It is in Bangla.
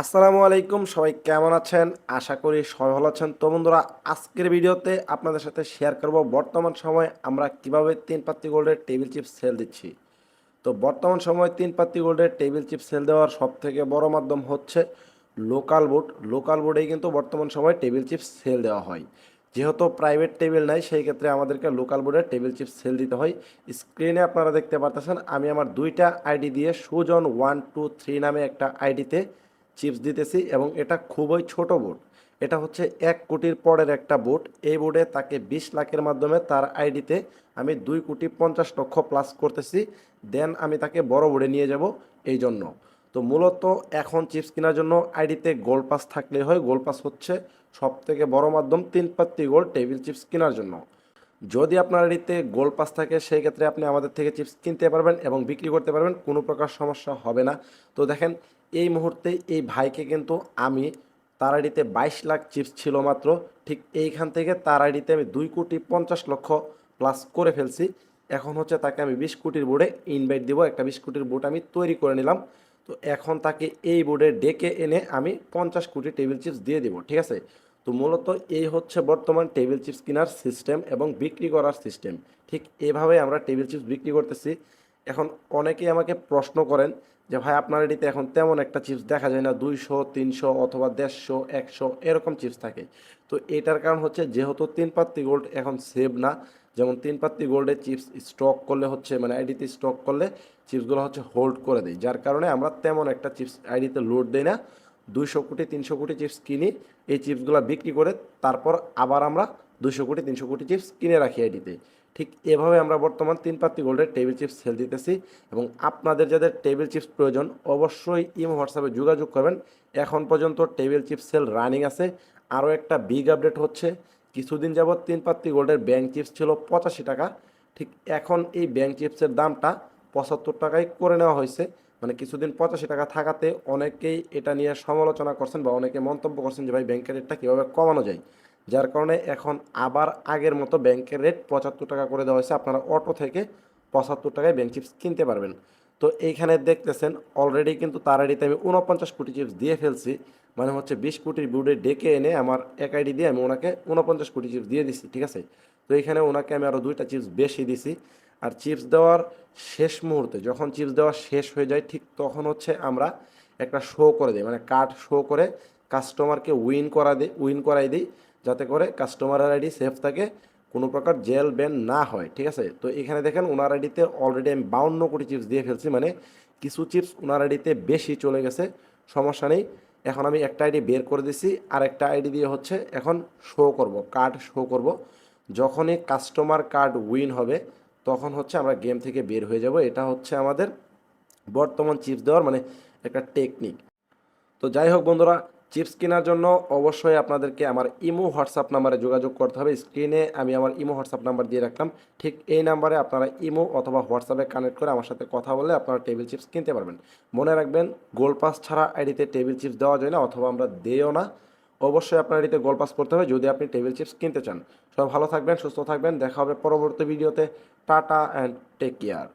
আসসালামু আলাইকুম, সবাই কেমন আছেন? আশা করি সবাই ভালো আছেন। তো বন্ধুরা, আজকের ভিডিওতে আপনাদের সাথে শেয়ার করব বর্তমান সময়ে আমরা কীভাবে তিন পাত্তি গোল্ডের টেবিল চিপ সেল দিচ্ছি। তো বর্তমান সময়ে তিন পাত্তি গোল্ডের টেবিল চিপ সেল দেওয়ার সব থেকে বড় মাধ্যম হচ্ছে লোকাল বোর্ড লোকাল বোর্ডেই কিন্তু বর্তমান সময়ে টেবিল চিপ সেল দেওয়া হয়। যেহেতু প্রাইভেট টেবিল নাই, সেই ক্ষেত্রে আমাদেরকে লোকাল বোর্ডে টেবিল চিপ সেল দিতে হয়। স্ক্রিনে আপনারা দেখতে পারতেছেন, আমি আমার দুইটা আইডি দিয়ে সুজন ওয়ান টু থ্রি নামে একটা আইডিতে চিপস দিতেছি এবং এটা খুবই ছোট বোর্ড এটা হচ্ছে এক কোটির পরের একটা বোর্ড এই বোর্ডে তাকে বিশ লাখের মাধ্যমে তার আইডিতে আমি দুই কোটি পঞ্চাশ লক্ষ প্লাস করতেছি। দেন আমি তাকে বড় বোর্ডে নিয়ে যাব এই জন্য তো মূলত এখন চিপস কেনার জন্য আইডিতে গোল পাস থাকলে হয়। গোল পাস হচ্ছে সব থেকে বড় মাধ্যম তিন পাত্তি গোল টেবিল চিপস কেনার জন্য। যদি আপনার আইডিতে গোল পাস থাকে, সেই ক্ষেত্রে আপনি আমাদের থেকে চিপস কিনতে পারবেন এবং বিক্রি করতে পারবেন। কোনো প্রকার সমস্যা হবে না। তো দেখেন এই মুহূর্তে এই ভাইকে কিন্তু আমি তার আইডিতে বাইশ লাখ চিপস ছিল মাত্র। ঠিক এইখান থেকে তার আইডিতে আমি দুই কোটি পঞ্চাশ লক্ষ প্লাস করে ফেলছি। এখন হচ্ছে তাকে আমি বিশ কোটির বোর্ডে ইনভাইট দিব। একটা বিশ কোটির বোর্ড আমি তৈরি করে নিলাম। তো এখন তাকে এই বোর্ডে ডেকে এনে আমি পঞ্চাশ কোটি টেবিল চিপস দিয়ে দিব। ঠিক আছে? তো মূলত এই হচ্ছে বর্তমান টেবিল চিপস কেনার সিস্টেম এবং বিক্রি করার সিস্টেম ঠিক এভাবে আমরা টেবিল চিপস বিক্রি করতেছি। এখন অনেকেই আমাকে প্রশ্ন করেন যে ভাই আপনার এটিতে এখন তেমন একটা চিপস দেখা যায় না, দুইশো, তিনশো অথবা দেড়শো, একশো এরকম চিপস থাকে। তো এটার কারণ হচ্ছে যেহেতু তিন পাত্তি গোল্ড এখন সেভ না, যেমন তিন পাত্তি গোল্ডের চিপস স্টক করলে হচ্ছে মানে আইডিতে স্টক করলে চিপসগুলো হচ্ছে হোল্ড করে দেয়। যার কারণে আমরা তেমন একটা চিপস আইডিতে লোড দেই না। দুইশো কোটি, তিনশো কোটি চিপস কিনি, এই চিপসগুলো বিক্রি করে তারপর আবার আমরা দুশো কোটি, তিনশো কোটি চিপস কিনে রাখি আইডিতে ঠিক এভাবে আমরা বর্তমান তিন পাত্তি গোল্ডের টেবিল চিপস সেল দিতেছি এবং আপনাদের যাদের টেবিল চিপস প্রয়োজন অবশ্যই ইমো হোয়াটসঅ্যাপে যোগাযোগ করবেন। এখন পর্যন্ত টেবিল চিপস সেল রানিং আছে। আরও একটা বিগ আপডেট হচ্ছে। কিছুদিন যাবৎ তিন পাত্তি গোল্ডের ব্যাংক চিপস ছিল পঁচাশি টাকা। ঠিক এখন এই ব্যাংক চিপসের দামটা পঁচাত্তর টাকায় করে নেওয়া হয়েছে। মানে কিছুদিন পঁচাশি টাকা থাকাতে অনেকেই এটা নিয়ে সমালোচনা করছেন বা অনেকে মন্তব্য করছেন যে ভাই ব্যাংকের রেটটা কীভাবে কমানো যায়। যার কারণে এখন আবার আগের মতো ব্যাংকের রেট পঁচাত্তর টাকা করে দেওয়া হয়েছে। আপনারা অটো থেকে পঁচাত্তর টাকায় ব্যাংক চিপস কিনতে পারবেন। তো এইখানে দেখতেছেন অলরেডি কিন্তু তার আইডিতে আমি উনপঞ্চাশ কোটি চিপস দিয়ে ফেলছি। মানে হচ্ছে বিশ কোটির বুডে ডেকে এনে আমার এক আইডি দিয়ে আমি ওনাকে উনপঞ্চাশ কোটি চিপস দিয়ে দিছি, ঠিক আছে? তো এখানে ওনাকে আমি আরও দুইটা চিপস বেশি দিছি। আর চিপস দেওয়ার শেষ মুহূর্তে, যখন চিপস দেওয়া শেষ হয়ে যায়, ঠিক তখন হচ্ছে আমরা একটা শো করে দিই। মানে কার্ড শো করে কাস্টমারকে উইন করা দিই উইন করাই দিই। যাতে করে কাস্টমারের আইডি সেফ থাকে, কোনো প্রকার জেল ব্যান না হয়, ঠিক আছে? তো এখানে দেখেন ওনার আইডিতে অলরেডি আমি বাউন্ন কোটি চিপস দিয়ে ফেলছি মানে কিছু চিপস ওনার আইডিতে বেশি চলে গেছে, সমস্যা নেই। এখন আমি একটা আইডি বের করে দিছি আর একটা আইডি দিয়ে হচ্ছে এখন শো করব কার্ড শো করব। যখনই কাস্টমার কার্ড উইন হবে, তখন হচ্ছে আমরা গেম থেকে বের হয়ে যাব। এটা হচ্ছে আমাদের বর্তমান চিপস দেওয়ার মানে একটা টেকনিক তো যাই হোক বন্ধুরা চিপস কেনার জন্য অবশ্যই আপনাদেরকে আমার ইমো হোয়াটসঅ্যাপ নাম্বারে যোগাযোগ করতে হবে। স্ক্রিনে আমি আমার ইমো হোয়াটসঅ্যাপ নাম্বার দিয়ে রাখলাম। ঠিক এই নাম্বারে আপনারা ইমো অথবা হোয়াটসঅ্যাপে কানেক্ট করে আমার সাথে কথা বলে আপনারা টেবিল চিপস কিনতে পারবেন। মনে রাখবেন গোল পাস ছাড়া আইডিতে টেবিল চিপস দেওয়া যায় না, অথবা আমরা দেও না। অবশ্যই আপনার আইডিতে গোল পাস করতে হবে, যদি আপনি টেবিল চিপস কিনতে চান। সব ভালো থাকবেন, সুস্থ থাকবেন, দেখা হবে পরবর্তী ভিডিওতে। Tata and take care.